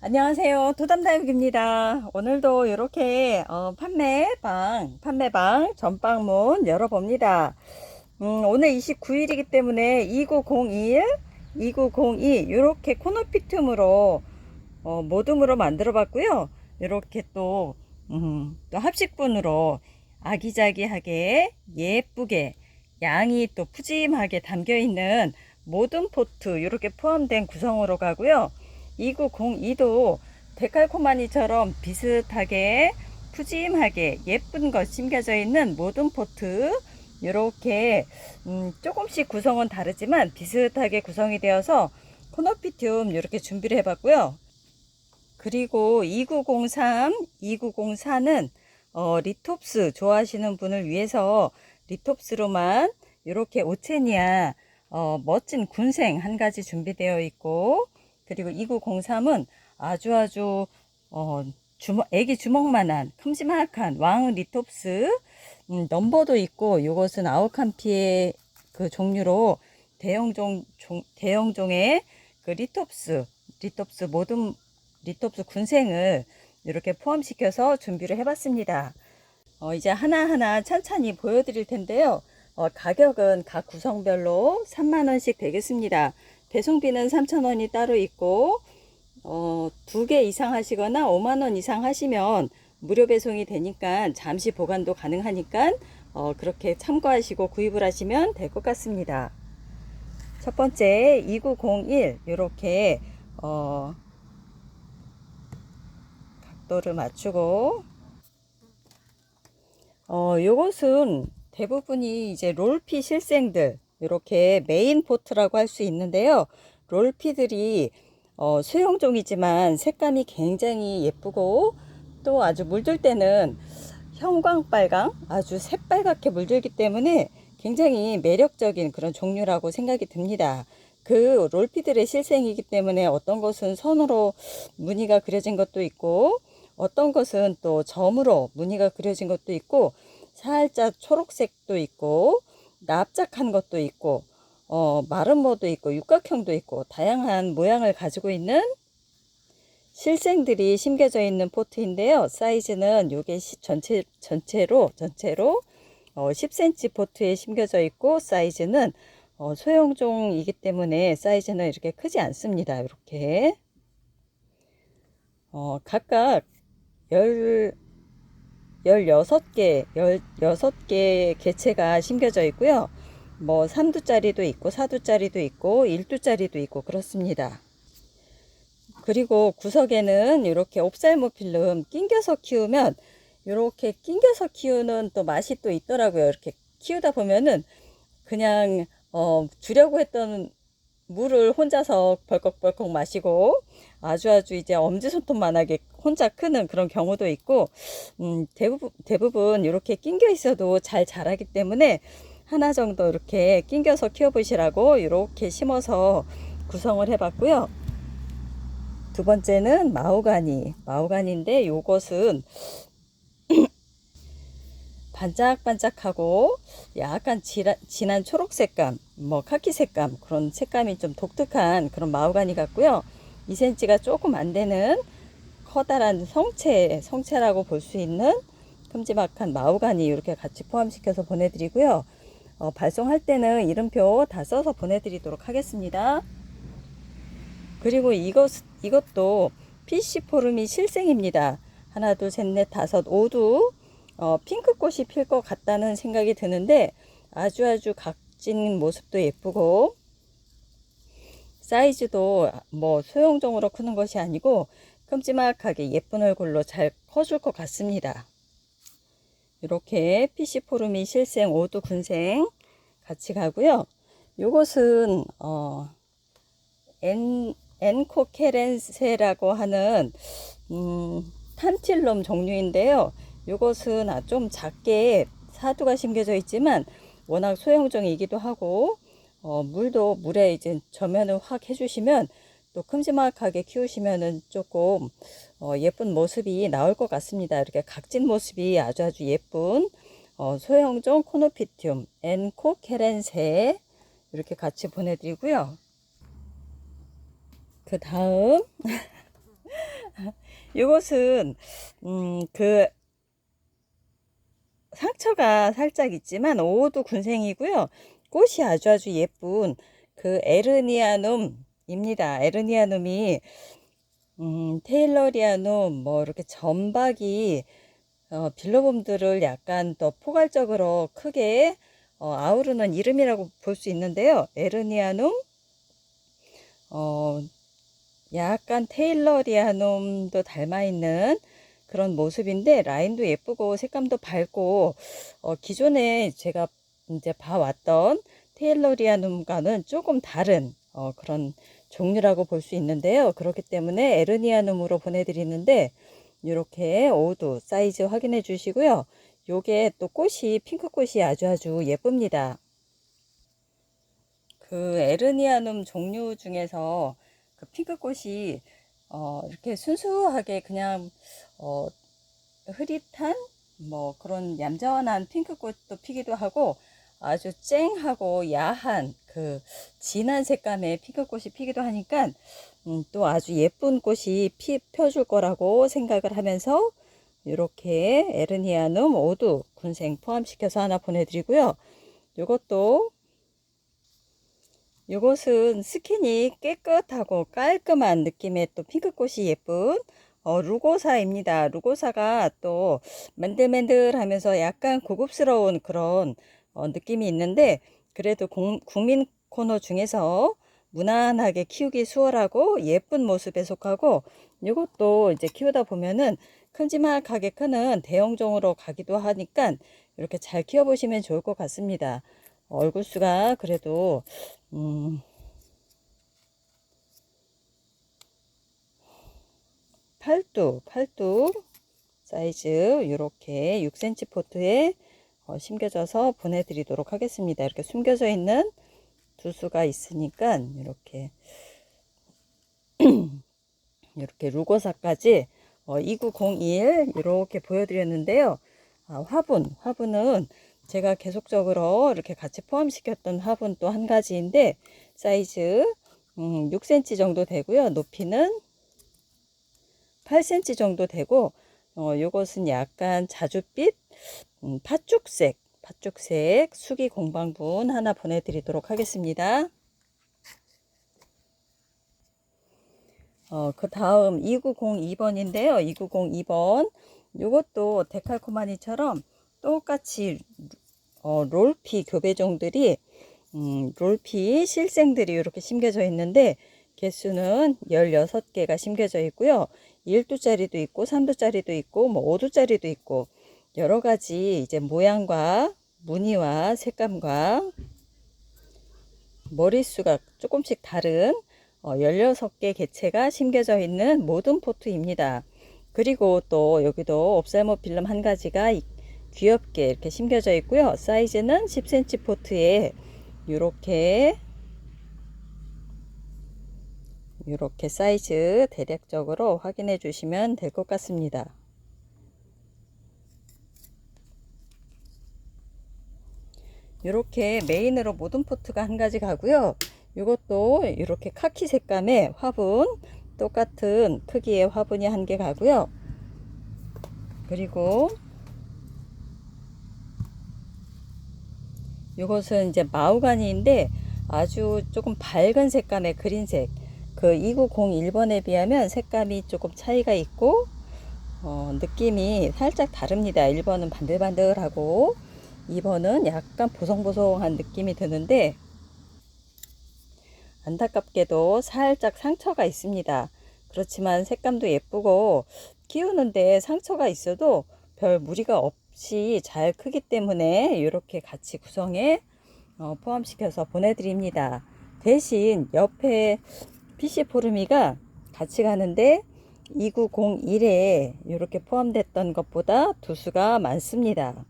안녕하세요. 도담다육입니다. 오늘도 이렇게 어, 판매방, 판매방 전방문 열어봅니다. 음, 오늘 29일이기 때문에 2901, 2902 이렇게 코너피 틈으로 어, 모둠으로 만들어 봤고요. 이렇게 또, 음, 또 합식분으로 아기자기하게 예쁘게 양이 또 푸짐하게 담겨 있는 모든 포트 이렇게 포함된 구성으로 가고요. 2902도 데칼코마니처럼 비슷하게 푸짐하게 예쁜 것 심겨져 있는 모든 포트 이렇게 음, 조금씩 구성은 다르지만 비슷하게 구성이 되어서 코너피튬 이렇게 준비를 해봤고요. 그리고 2903, 2904는 어, 리톱스 좋아하시는 분을 위해서 리톱스로만 이렇게 오체니아 어, 멋진 군생 한 가지 준비되어 있고 그리고 2903은 아주 아주 어, 주먹, 애기 주먹만한 큼지막한 왕 리톱스 음, 넘버도 있고 이것은 아우캄피의 그 종류로 대형종 종, 대형종의 그 리톱스 리톱스 모든 리톱스 군생을 이렇게 포함시켜서 준비를 해봤습니다. 어, 이제 하나하나 찬찬히 보여드릴 텐데요. 어, 가격은 각 구성별로 3만원씩 되겠습니다. 배송비는 3,000원이 따로 있고, 어, 두 개 이상 하시거나 5만원 이상 하시면 무료 배송이 되니까 잠시 보관도 가능하니까, 어, 그렇게 참고하시고 구입을 하시면 될 것 같습니다. 첫 번째, 2901, 이렇게, 어, 각도를 맞추고, 어, 요것은 대부분이 이제 롤피 실생들, 이렇게 메인 포트라고 할 수 있는데요. 롤피들이 어, 수용종이지만 색감이 굉장히 예쁘고 또 아주 물들 때는 형광빨강 아주 새빨갛게 물들기 때문에 굉장히 매력적인 그런 종류라고 생각이 듭니다. 그 롤피들의 실생이기 때문에 어떤 것은 선으로 무늬가 그려진 것도 있고 어떤 것은 또 점으로 무늬가 그려진 것도 있고 살짝 초록색도 있고 납작한 것도 있고 어, 마름모도 있고 육각형도 있고 다양한 모양을 가지고 있는 실생들이 심겨져 있는 포트인데요. 사이즈는 요게 전체 전체로 전체로 어, 10cm 포트에 심겨져 있고 사이즈는 어, 소형종이기 때문에 사이즈는 이렇게 크지 않습니다. 이렇게 어, 각각 열 16개, 16개 개체가 심겨져 있고요. 뭐 3두짜리도 있고 4두짜리도 있고 1두짜리도 있고 그렇습니다. 그리고 구석에는 이렇게 옵살모 필름 낑겨서 키우면 이렇게 낑겨서 키우는 또 맛이 또 있더라고요. 이렇게 키우다 보면은 그냥 어 주려고 했던 물을 혼자서 벌컥벌컥 마시고 아주 아주 이제 엄지손톱만하게 혼자 크는 그런 경우도 있고 음, 대부분 대부분 이렇게 낑겨 있어도 잘 자라기 때문에 하나 정도 이렇게 낑겨서 키워보시라고 이렇게 심어서 구성을 해봤고요. 두 번째는 마오가니 마오가니인데 요것은 반짝반짝하고 약간 진한 초록 색감, 뭐 카키 색감 그런 색감이 좀 독특한 그런 마오가니 같고요. 2cm가 조금 안 되는 커다란 성체, 성체라고 볼 수 있는 큼지막한 마오가니 이렇게 같이 포함시켜서 보내드리고요. 어, 발송할 때는 이름표 다 써서 보내드리도록 하겠습니다. 그리고 이것, 이것도 PC 포름이 실생입니다. 하나, 둘, 셋, 넷, 다섯, 오두 어, 핑크꽃이 필 것 같다는 생각이 드는데 아주 아주 각 진 모습도 예쁘고 사이즈도 뭐 소형종으로 크는 것이 아니고 큼지막하게 예쁜 얼굴로 잘 커줄 것 같습니다. 이렇게 포름이 실생 오두 군생 같이 가고요. 요것은 어 엔, 엔코케렌세라고 하는 음, 탄틸롬 종류인데요. 이것은 아, 좀 작게 사두가 심겨져 있지만 워낙 소형종이기도 하고 어, 물도 물에 이제 저면을 확 해주시면 또 큼지막하게 키우시면은 조금 어, 예쁜 모습이 나올 것 같습니다. 이렇게 각진 모습이 아주 아주 예쁜 어, 소형종 코노피튬 엔코 케렌세 이렇게 같이 보내드리고요. 그 다음 이것은 음, 그 상처가 살짝 있지만 오도 군생이고요. 꽃이 아주 아주 예쁜 그 에르니아눔입니다. 에르니아눔이 음, 테일러리아눔 뭐 이렇게 점박이 어, 빌로봄들을 약간 더 포괄적으로 크게 어, 아우르는 이름이라고 볼 수 있는데요. 에르니아눔 어, 약간 테일러리아눔도 닮아 있는 그런 모습인데 라인도 예쁘고 색감도 밝고 어, 기존에 제가 이제 봐왔던 테일러리아눔과는 조금 다른 어, 그런 종류라고 볼 수 있는데요. 그렇기 때문에 에르니아눔으로 보내드리는데 이렇게 오두 사이즈 확인해 주시고요. 요게 또 꽃이 핑크 꽃이 아주 아주 예쁩니다. 그 에르니아눔 종류 중에서 그 핑크 꽃이 어, 이렇게 순수하게 그냥 어, 흐릿한 뭐 그런 얌전한 핑크 꽃도 피기도 하고 아주 쨍하고 야한 그 진한 색감의 핑크 꽃이 피기도 하니까 음, 또 아주 예쁜 꽃이 피, 펴줄 거라고 생각을 하면서 이렇게 에르니아눔 오두 군생 포함시켜서 하나 보내드리고요. 이것도 이것은 스킨이 깨끗하고 깔끔한 느낌의 또 핑크꽃이 예쁜 어, 루고사입니다. 루고사가 또 맨들맨들하면서 약간 고급스러운 그런 어, 느낌이 있는데 그래도 공, 국민 코너 중에서 무난하게 키우기 수월하고 예쁜 모습에 속하고 이것도 이제 키우다 보면은 큼지막하게 크는 대형종으로 가기도 하니까 이렇게 잘 키워보시면 좋을 것 같습니다. 얼굴 수가 그래도 음, 팔뚝, 팔뚝 사이즈 이렇게 6cm 포트에 어, 심겨져서 보내드리도록 하겠습니다. 이렇게 숨겨져 있는 두수가 있으니까 이렇게 이렇게 루고사까지 어, 2901 이렇게 보여드렸는데요. 아, 화분, 화분은 제가 계속적으로 이렇게 같이 포함시켰던 화분 또 한 가지인데 사이즈 음, 6cm 정도 되고요. 높이는 8cm 정도 되고 어, 요것은 약간 자줏빛 음, 팥죽색 팥죽색 수기 공방분 하나 보내드리도록 하겠습니다. 어, 그 다음 2902번인데요. 2902번 요것도 데칼코마니처럼 똑같이 어, 롤피 교배종들이 음, 롤피 실생들이 이렇게 심겨져 있는데 개수는 16개가 심겨져 있고요. 1두짜리도 있고 3두짜리도 있고 뭐 5두짜리도 있고 여러 가지 이제 모양과 무늬와 색감과 머릿수가 조금씩 다른 어, 16개 개체가 심겨져 있는 모든 포트입니다. 그리고 또 여기도 옵살모 필름 한 가지가 귀엽게 이렇게 심겨져 있고요. 사이즈는 10cm 포트에 이렇게 이렇게 사이즈 대략적으로 확인해 주시면 될 것 같습니다. 이렇게 메인으로 모든 포트가 한 가지 가고요. 이것도 이렇게 카키 색감의 화분 똑같은 크기의 화분이 한 개 가고요. 그리고 이것은 이제 마우가니인데 아주 조금 밝은 색감의 그린색 그 2901번에 비하면 색감이 조금 차이가 있고 어, 느낌이 살짝 다릅니다. 1번은 반들반들하고 2번은 약간 보송보송한 느낌이 드는데 안타깝게도 살짝 상처가 있습니다. 그렇지만 색감도 예쁘고 키우는데 상처가 있어도 별 무리가 없이 잘 크기 때문에 이렇게 같이 구성에 어, 포함시켜서 보내드립니다. 대신 옆에 PC 포르미가 같이 가는데 2901에 이렇게 포함됐던 것보다 두수가 많습니다.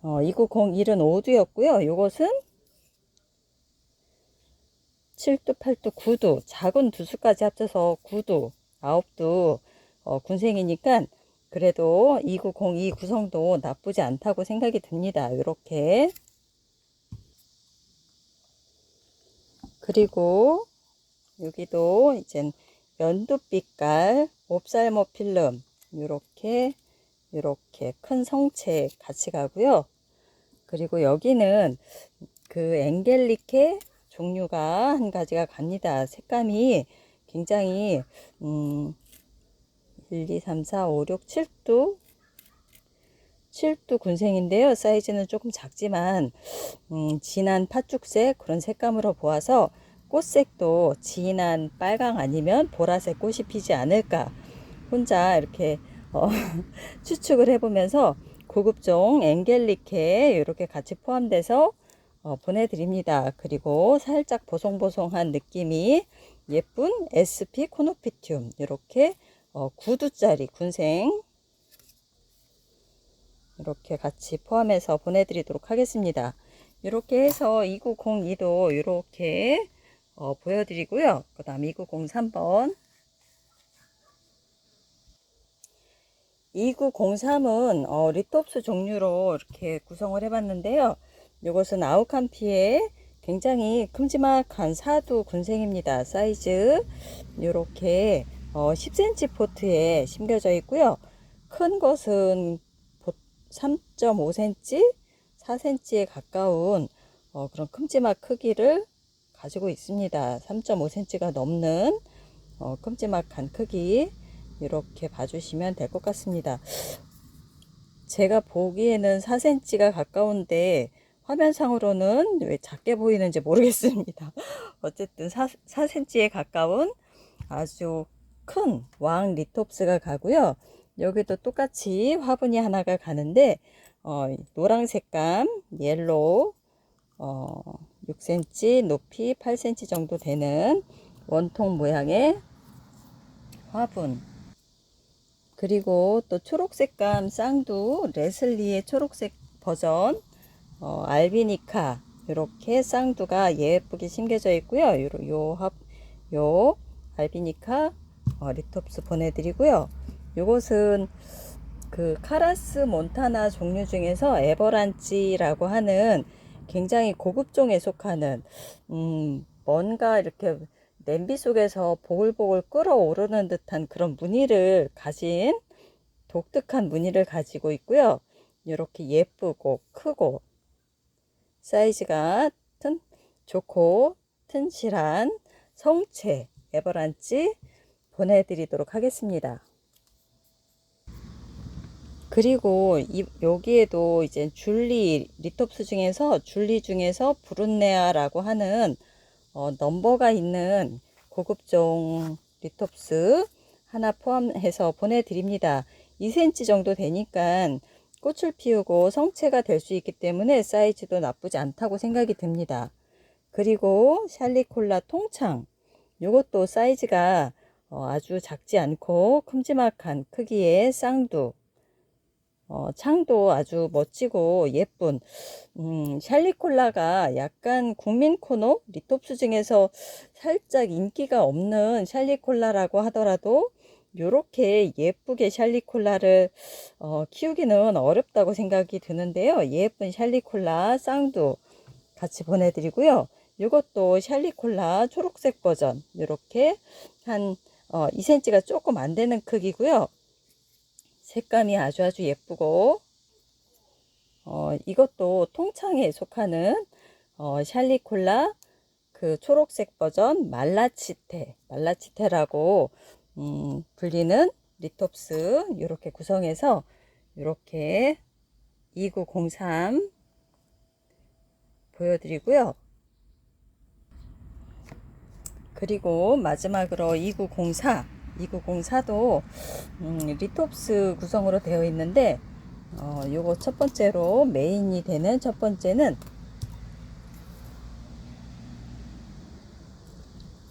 어, 2901은 5두였고요. 이것은 7두, 8두, 9두 작은 두수까지 합쳐서 9두, 9두 어, 군생이니까 그래도 2902 구성도 나쁘지 않다고 생각이 듭니다. 이렇게 그리고 여기도 이제 연두빛깔 옵살모 필름 이렇게 이렇게 큰 성체 같이 가고요. 그리고 여기는 그 앵겔리케 종류가 한 가지가 갑니다. 색감이 굉장히 음 1, 2, 3, 4, 5, 6, 7도 7도 군생인데요. 사이즈는 조금 작지만 음, 진한 팥죽색 그런 색감으로 보아서 꽃색도 진한 빨강 아니면 보라색 꽃이 피지 않을까 혼자 이렇게 어, 추측을 해보면서 고급종 앵겔리케 이렇게 같이 포함돼서 어, 보내드립니다. 그리고 살짝 보송보송한 느낌이 예쁜 SP 코노피튬 이렇게 어, 구두짜리 군생 이렇게 같이 포함해서 보내드리도록 하겠습니다. 이렇게 해서 2902도 이렇게 어, 보여드리고요. 그 다음 2903번 2903은 어, 리톱스 종류로 이렇게 구성을 해봤는데요. 이것은 아우캄피의 굉장히 큼지막한 사두 군생입니다. 사이즈 이렇게 어, 10cm 포트에 심겨져 있고요. 큰 것은 3.5cm, 4cm에 가까운 어, 그런 큼지막 크기를 가지고 있습니다. 3.5cm가 넘는 어, 큼지막한 크기 이렇게 봐주시면 될 것 같습니다. 제가 보기에는 4cm가 가까운데 화면상으로는 왜 작게 보이는지 모르겠습니다. 어쨌든 4, 4cm에 가까운 아주 큰 왕 리톱스가 가고요. 여기도 똑같이 화분이 하나가 가는데 어, 노랑 색감 옐로우 어, 6cm 높이 8cm 정도 되는 원통 모양의 화분 그리고 또 초록색감 쌍두 레슬리의 초록색 버전 어, 알비니카 이렇게 쌍두가 예쁘게 심겨져 있고요. 요, 요, 합, 요 알비니카 어, 리톱스 보내드리고요. 요것은 그 카라스 몬타나 종류 중에서 에버란치라고 하는 굉장히 고급종에 속하는 음, 뭔가 이렇게 냄비 속에서 보글보글 끓어오르는 듯한 그런 무늬를 가진 독특한 무늬를 가지고 있고요. 이렇게 예쁘고 크고 사이즈가 튼 좋고 튼실한 성체 에버란치 보내드리도록 하겠습니다. 그리고 이, 여기에도 이제 줄리 리톱스 중에서 줄리 중에서 브룬네아라고 하는 어, 넘버가 있는 고급종 리톱스 하나 포함해서 보내드립니다. 2cm 정도 되니까 꽃을 피우고 성체가 될 수 있기 때문에 사이즈도 나쁘지 않다고 생각이 듭니다. 그리고 샬리콜라 통창 이것도 사이즈가 어, 아주 작지 않고 큼지막한 크기의 쌍두 어, 창도 아주 멋지고 예쁜 음, 샬리콜라가 약간 국민 코너 리톱스 중에서 살짝 인기가 없는 샬리콜라라고 하더라도 이렇게 예쁘게 샬리콜라를 어, 키우기는 어렵다고 생각이 드는데요. 예쁜 샬리콜라 쌍두 같이 보내드리고요. 이것도 샬리콜라 초록색 버전 이렇게 한 어, 2cm가 조금 안 되는 크기고요. 색감이 아주 아주 예쁘고 어, 이것도 통창에 속하는 어, 샬리콜라 그 초록색 버전 말라치테 말라치테라고 음, 불리는 리톱스 이렇게 구성해서 이렇게 2903 보여드리고요. 그리고 마지막으로 2904 2904도 음, 리톱스 구성으로 되어 있는데 어, 요거 첫 번째로 메인이 되는 첫 번째는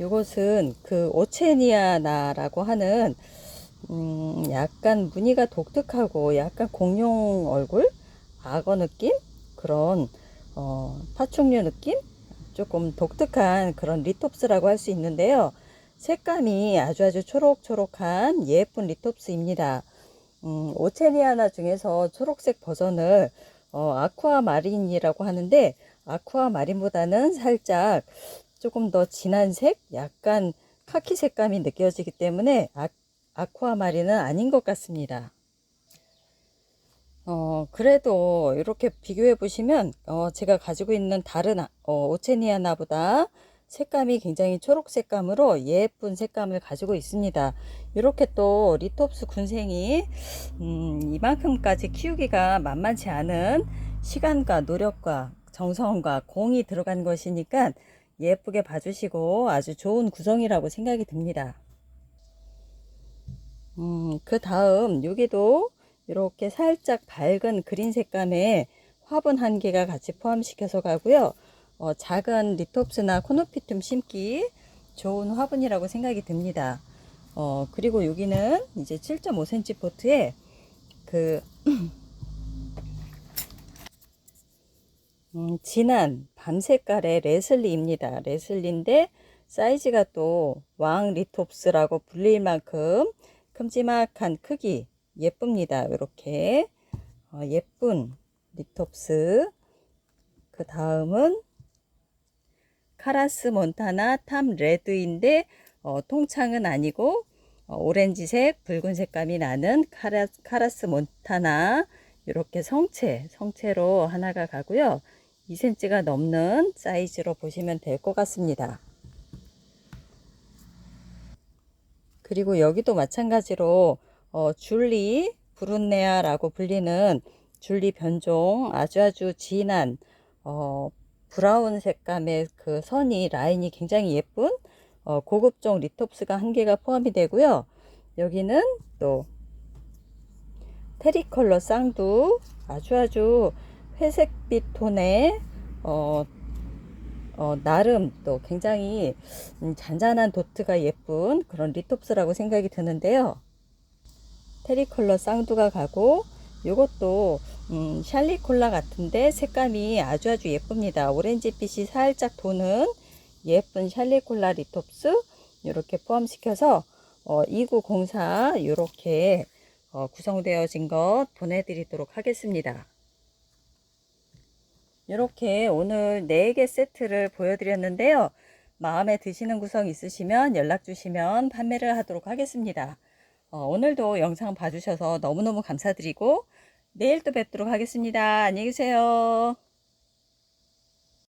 요것은 그 오체니아나라고 하는 음, 약간 무늬가 독특하고 약간 공룡 얼굴? 악어 느낌? 그런 어, 파충류 느낌? 조금 독특한 그런 리톱스라고 할 수 있는데요. 색감이 아주 아주 초록초록한 예쁜 리톱스입니다. 음, 오체리아나 중에서 초록색 버전을 어, 아쿠아 마린이라고 하는데 아쿠아 마린보다는 살짝 조금 더 진한 색, 약간 카키 색감이 느껴지기 때문에 아, 아쿠아 마린은 아닌 것 같습니다. 어, 그래도 이렇게 비교해 보시면 어, 제가 가지고 있는 다른 아- 어, 오체니아나보다 색감이 굉장히 초록 색감으로 예쁜 색감을 가지고 있습니다. 이렇게 또 리톱스 군생이 음, 이만큼까지 키우기가 만만치 않은 시간과 노력과 정성과 공이 들어간 것이니까 예쁘게 봐주시고 아주 좋은 구성이라고 생각이 듭니다. 음, 그 다음 여기도 이렇게 살짝 밝은 그린 색감의 화분 한 개가 같이 포함시켜서 가고요. 어, 작은 리톱스나 코노피툼 심기 좋은 화분이라고 생각이 듭니다. 어, 그리고 여기는 이제 7.5cm 포트에 그 음, 진한 밤 색깔의 레슬리입니다. 레슬리인데 사이즈가 또 왕 리톱스라고 불릴 만큼 큼지막한 크기 예쁩니다. 이렇게 어, 예쁜 리톱스 그 다음은 카라스 몬타나 탐 레드인데 어, 통창은 아니고 어, 오렌지색 붉은 색감이 나는 카라, 카라스 몬타나 이렇게 성체 성체로 하나가 가고요. 2cm가 넘는 사이즈로 보시면 될 것 같습니다. 그리고 여기도 마찬가지로 어, 줄리 브룬네아라고 불리는 줄리 변종 아주 아주 진한 어, 브라운 색감의 그 선이 라인이 굉장히 예쁜 어, 고급종 리톱스가 한 개가 포함이 되고요. 여기는 또 테리 컬러 쌍두 아주 아주 회색빛 톤의 어, 어, 나름 또 굉장히 음, 잔잔한 도트가 예쁜 그런 리톱스라고 생각이 드는데요. 테리 컬러 쌍두가 가고 이것도 음, 샬리콜라 같은데 색감이 아주 아주 예쁩니다. 오렌지빛이 살짝 도는 예쁜 샬리콜라 리톱스 이렇게 포함시켜서 어, 2904 이렇게 어, 구성되어진 것 보내드리도록 하겠습니다. 이렇게 오늘 4개 세트를 보여드렸는데요. 마음에 드시는 구성 있으시면 연락 주시면 판매를 하도록 하겠습니다. 어, 오늘도 영상 봐주셔서 너무너무 감사드리고 내일 또 뵙도록 하겠습니다. 안녕히 계세요.